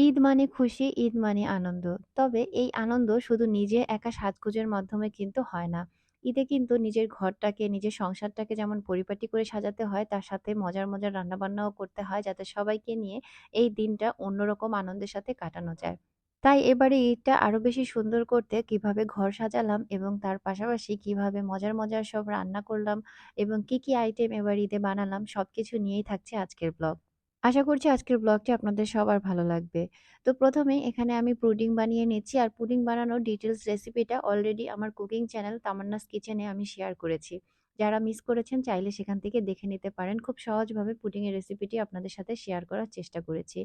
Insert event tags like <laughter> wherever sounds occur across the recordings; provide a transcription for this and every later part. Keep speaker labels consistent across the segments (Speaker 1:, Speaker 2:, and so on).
Speaker 1: ঈদ মানে খুশি, ঈদ মানে আনন্দ। তবে এই আনন্দ শুধু নিজে একা সাজগোজের মাধ্যমে কিন্তু হয় না। ঈদে কিন্তু নিজের ঘরটাকে, নিজের সংসারটাকে যেমন পরিপাটি করে সাজাতে হয়, তার সাথে মজার, মজার রান্নাবান্নাও করতে হয় যাতে সবাইকে নিয়ে এই দিনটা অন্যরকম আনন্দের সাথে কাটানো যায়। তাই এবারে ঈদটা আরও বেশি সুন্দর করতে কীভাবে ঘর সাজালাম এবং তার পাশাপাশি কীভাবে মজার, মজার সব রান্না করলাম এবং কি, কি আইটেম এবার ঈদে বানালাম সবকিছু নিয়েই থাকছে আজকের ব্লগ। আশা করছি আজকের ব্লগটি আপনাদের সবার ভালো লাগবে। তো ১ম এই এখানে আমি পুডিং বানিয়ে নিচ্ছি। আর পুডিং বানানোর ডিটেলস রেসিপিটা অলরেডি আমার কুকিং চ্যানেল তামান্নাস কিচেনে আমি শেয়ার করেছি। যারা মিস করেছেন চাইলে সেখান থেকে দেখে নিতে পারেন। খুব সহজভাবে পুডিং এর রেসিপিটি আপনাদের সাথে শেয়ার করার চেষ্টা করেছি।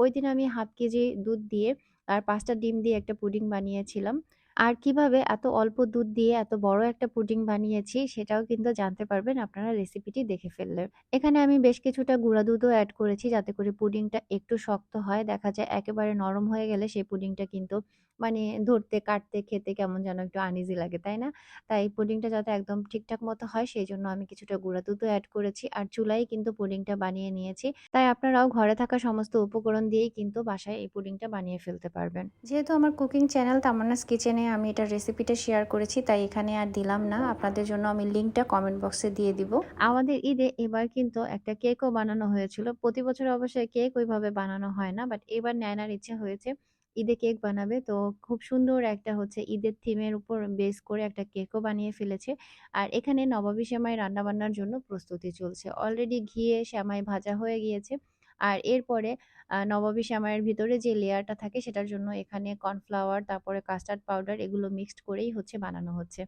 Speaker 1: ওই দিন আমি 1/2 কেজি দুধ দিয়ে আর পাঁচটা ডিম দিয়ে একটা পুডিং বানিয়েছিলাম। আর কীভাবে এত অল্প দুধ দিয়ে এত বড় একটা পুডিং বানিয়েছি সেটাও কিন্তু জানতে পারবেন আপনারা রেসিপিটি দেখে ফেললে। এখানে আমি বেশ কিছুটা গুঁড়া দুধও অ্যাড করেছি যাতে করে পুডিংটা একটু শক্ত হয়। দেখা যায় একেবারে নরম হয়ে গেলে সেই পুডিংটা কিন্তু মানে ধরতে, কাটতে, খেতে কেমন যেন একটু আনইজি লাগে, তাই না? তাই পুডিংটা যাতে একদম ঠিকঠাক মতো হয় সেই জন্য আমি কিছুটা গুঁড়া দুধও অ্যাড করেছি। আর চুলায় কিন্তু পুডিংটা বানিয়ে নিয়েছি। তাই আপনারাও ঘরে থাকা সমস্ত উপকরণ দিয়েই কিন্তু বাসায় এই পুডিংটা বানিয়ে ফেলতে পারবেন। যেহেতু আমার কুকিং চ্যানেল তামান্নাস কিচেনে আমি এটার রেসিপিটা শেয়ার করেছি তাই এখানে আর দিলাম না। আপনাদের জন্য আমি লিঙ্কটা কমেন্ট বক্সে দিয়ে দিব। আমাদের ঈদে এবার কিন্তু একটা কেকও বানানো হয়েছিল। প্রতি বছর অবশ্যই কেক ওইভাবে বানানো হয় না। বাট এবার নেয়নার ইচ্ছা হয়েছে ঈদে কেক বানাবে। তো খুব সুন্দর একটা হচ্ছে ঈদের থিমের উপর বেস করে একটা কেকও বানিয়ে ফেলেছে। আর এখানে নবাবী সেমাই রান্নাবান্নার জন্য প্রস্তুতি চলছে। অলরেডি ঘিয়ে সেমাই ভাজা হয়ে গিয়েছে। আর এরপরে নবাবী শ্যামাইয়ের ভিতরে যে লেয়ারটা থাকে সেটার জন্য এখানে কর্নফ্লাওয়ার, তারপরে কাস্টার্ড পাউডার এগুলো মিক্সড করেই হচ্ছে বানানো হচ্ছে।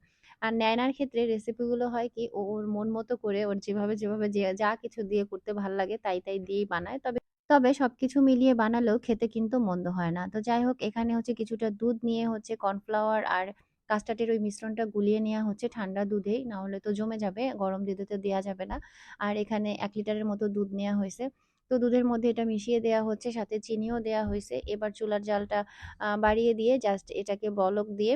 Speaker 1: আর নেয়নার ক্ষেত্রে রেসিপিগুলো হয় কি ওর মন মতো করে ওর যেভাবে, যেভাবে যা কিছু দিয়ে করতে ভালো লাগে তাই, তাই দিয়েই বানায়। তবে তবে সবকিছু মিলিয়ে বানালেও খেতে কিন্তু মন্দ হয় না। তো যাই হোক এখানে হচ্ছে কিছুটা দুধ নিয়ে হচ্ছে কর্নফ্লাওয়ার আর কাস্টার্ডের ওই মিশ্রণটা গুলিয়ে নেওয়া হচ্ছে ঠান্ডা দুধেই। না হলে তো জমে যাবে। গরম দুধে তো দেয়া যাবে না। আর এখানে এক লিটারের মতো দুধ নেওয়া হয়েছে তো দুধের মধ্যে এটা মিশিয়ে দেওয়া হচ্ছে, সাথে চিনিও দেওয়া হয়েছে এবার চুলার জালটা বাড়িয়ে দিয়ে জাস্ট এটাকে বলক দিয়ে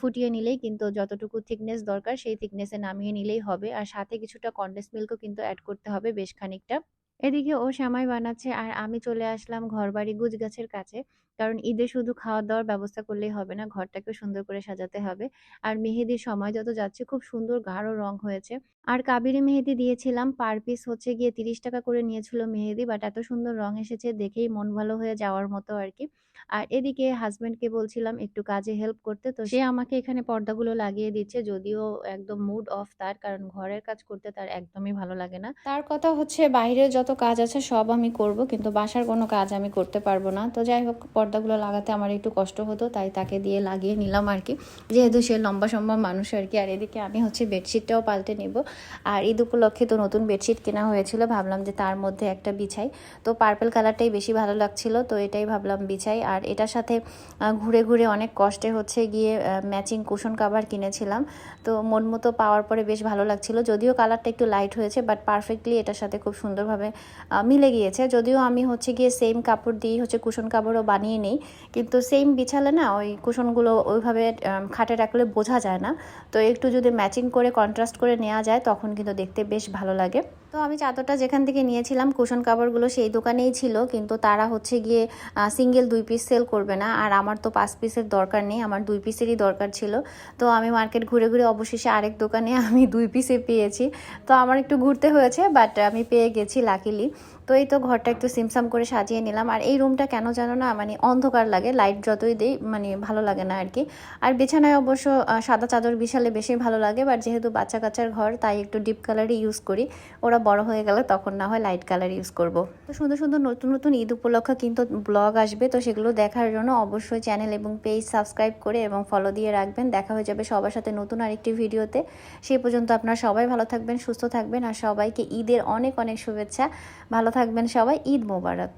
Speaker 1: ফুটিয়ে নিলেই কিন্তু যতটুকু থিকনেস দরকার সেই থিকনেসে নামিয়ে নিলেই হবে। আর সাথে কিছুটা কনডেন্স মিল্কও কিন্তু অ্যাড করতে হবে বেশ খানিকটা। এদিকে ও সামাই বানাচ্ছে আর আমি চলে আসলাম ঘরবাড়ি গুজগাছের কাছে। কারণ ঈদে শুধু খাওয়া-দাওয়ার ব্যবস্থা করলেই হবে না, ঘরটাকে সুন্দর করে সাজাতে হবে। আর মেহেদির সময় যত যাচ্ছে খুব সুন্দর গাঢ় রং হয়েছে। আর কাবেরী মেহেদি দিয়েছিলাম। পার পিস হচ্ছে গিয়ে ৳৩০ করে নিয়েছিল মেহেদি। বাট এত সুন্দর রং এসেছে দেখেই মন ভালো হয়ে যাওয়ার মতো আর কি আর এদিকে হাসব্যান্ডকে বলছিলাম একটু কাজে হেল্প করতে। তো সে আমাকে এখানে পর্দাগুলো লাগিয়ে দিচ্ছে। যদিও একদম মুড অফ তার। কারণ ঘরের কাজ করতে তার একদমই ভালো লাগে না। তার কথা হচ্ছে বাইরের যত কাজ আছে সব আমি করব। কিন্তু বাসার কোনো কাজ আমি করতে পারব না। তো যাই হোক পর্দাগুলো লাগাতে আমার একটু কষ্ট হতো। তাই তাকে দিয়ে লাগিয়ে নিলাম আর কি যেহেতু সে লম্বা-সম্বা মানুষ আর কি আর এদিকে আমি হচ্ছে বেডশিটটাও পাল্টে নিব। আর ঈদ উপলক্ষে তো নতুন বেডশিট কেনা হয়েছিল। ভাবলাম যে তার মধ্যে একটা বিছাই। তো পার্পল কালারটাই বেশি ভালো লাগছিল। তো এটাই ভাবলাম বিছাই। আর এটার সাথে ঘুরে, ঘুরে অনেক কষ্টে হচ্ছে গিয়ে ম্যাচিং কুশন কাভার কিনেছিলাম। তো মন মতো পাওয়ার পরে বেশ ভালো লাগছিল। যদিও কালারটা একটু লাইট হয়েছে বাট পারফেক্টলি এটার সাথে খুব সুন্দরভাবে মিলে গিয়েছে। যদিও আমি হচ্ছে গিয়ে সেম কাপড় দিয়েই হচ্ছে কুশন কাভারও বানিয়ে নেই। কিন্তু সেম বিছালে না ওই কুশনগুলো ওইভাবে খাটে রাখলে বোঝা যায় না। তো একটু যদি ম্যাচিং করে কন্ট্রাস্ট করে নেওয়া যায়, তখন কিন্তু দেখতে বেশ ভালো লাগে। তো আমি চাদরটা যেখান থেকে নিয়েছিলাম কুশন কাভারগুলো সেই দোকানেই ছিল। কিন্তু তারা হচ্ছে গিয়ে সিঙ্গেল দুই পিস সেল করবে না। আর আমার তো পাঁচ পিসের দরকার নেই। আমার দুই পিসেরই দরকার ছিল। তো আমি মার্কেট ঘুরে, ঘুরে অবশেষে আরেক দোকানে <laughs> আমি দুই পিসে পেয়েছি। তো আমার একটু ঘুরতে হয়েছে বাট আমি পেয়ে গেছি লাকিলি। তো এই তো ঘরটা একটু সিমসাম করে সাজিয়ে নিলাম। আর এই রুমটা কেন জানো না মানে অন্ধকার লাগে। লাইট যতই দেই মানে ভালো লাগে না আর কি আর বিছানায় অবশ্য সাদা চাদর বিশালে বেশি ভালো লাগে। বাট যেহেতু বাচ্চা-কাচ্চার ঘর তাই একটু ডিপ কালারই ইউজ করি। ওরা বড় হয়ে গেলে তখন না হয় লাইট কালার ইউজ করব। তো সুন্দর, সুন্দর নতুন, নতুন ঈদ উপলক্ষে কিন্তু ব্লগ আসবে। তো সেগুলো দেখার জন্য অবশ্যই চ্যানেল এবং পেজ সাবস্ক্রাইব করে এবং ফলো দিয়ে রাখবেন। দেখা হয়ে যাবে সবার সাথে নতুন আরেকটি ভিডিওতে। সেই পর্যন্ত আপনারা সবাই ভালো থাকবেন, সুস্থ থাকবেন আর সবাইকে ঈদের অনেক, অনেক শুভেচ্ছা। ভালো থাকবেন সবাই। ঈদ মোবারক।